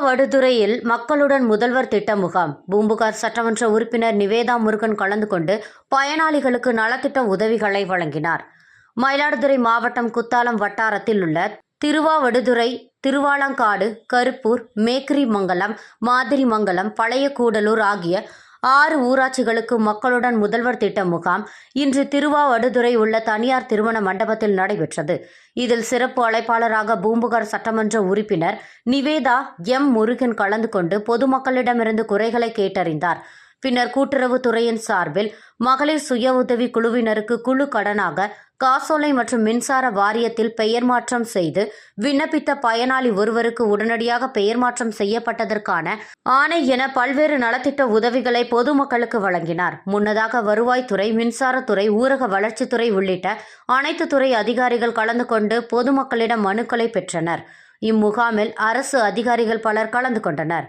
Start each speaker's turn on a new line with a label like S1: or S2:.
S1: வடுதுறையில் மக்களுடன் முதல்வர் திட்ட முகாம் பூம்புகார் சட்டமன்ற உறுப்பினர் நிவேதா முருகன் கலந்து கொண்டு பயனாளிகளுக்கு நலத்திட்ட உதவிகளை வழங்கினார். மயிலாடுதுறை மாவட்டம் குத்தாலம் வட்டாரத்தில் உள்ள திருவாவடுதுறை திருவாலங்காடு கருப்பூர் மேக்கிரிமங்கலம் மாதிரிமங்கலம் பழைய கூடலூர் ஆகிய ஆறு ஊராட்சிகளுக்கு மக்களுடன் முதல்வர் திட்ட முகாம். இன்று திருவாவடுதுறை உள்ள தனியார் திருமண மண்டபத்தில் நடைபெற்றது. இதில் சிறப்பு அழைப்பாளராக பூம்புகார் சட்டமன்ற உறுப்பினர் நிவேதா எம் முருகன் கலந்து கொண்டு பொதுமக்களிடமிருந்து குறைகளை கேட்டறிந்தார். பின்னர் கூட்டுறவுத்துறையின் சார்பில் மகளிர் சுய உதவி குழுவினருக்கு குழு கடனாக காசோலை மற்றும் மின்சார வாரியத்தில் பெயர் மாற்றம் செய்து விண்ணப்பித்த பயனாளி ஒருவருக்கு உடனடியாக பெயர் மாற்றம் செய்யப்பட்டதற்கான ஆணை என பல்வேறு நலத்திட்ட உதவிகளை பொதுமக்களுக்கு வழங்கினார். முன்னதாக வருவாய்த்துறை மின்சாரத்துறை ஊரக வளர்ச்சித்துறை உள்ளிட்ட அனைத்து துறை அதிகாரிகள் கலந்து கொண்டு பொதுமக்களிடம் மனுக்களை பெற்றனர். இம்முகாமில் அரசு அதிகாரிகள் பலர் கலந்து கொண்டனர்.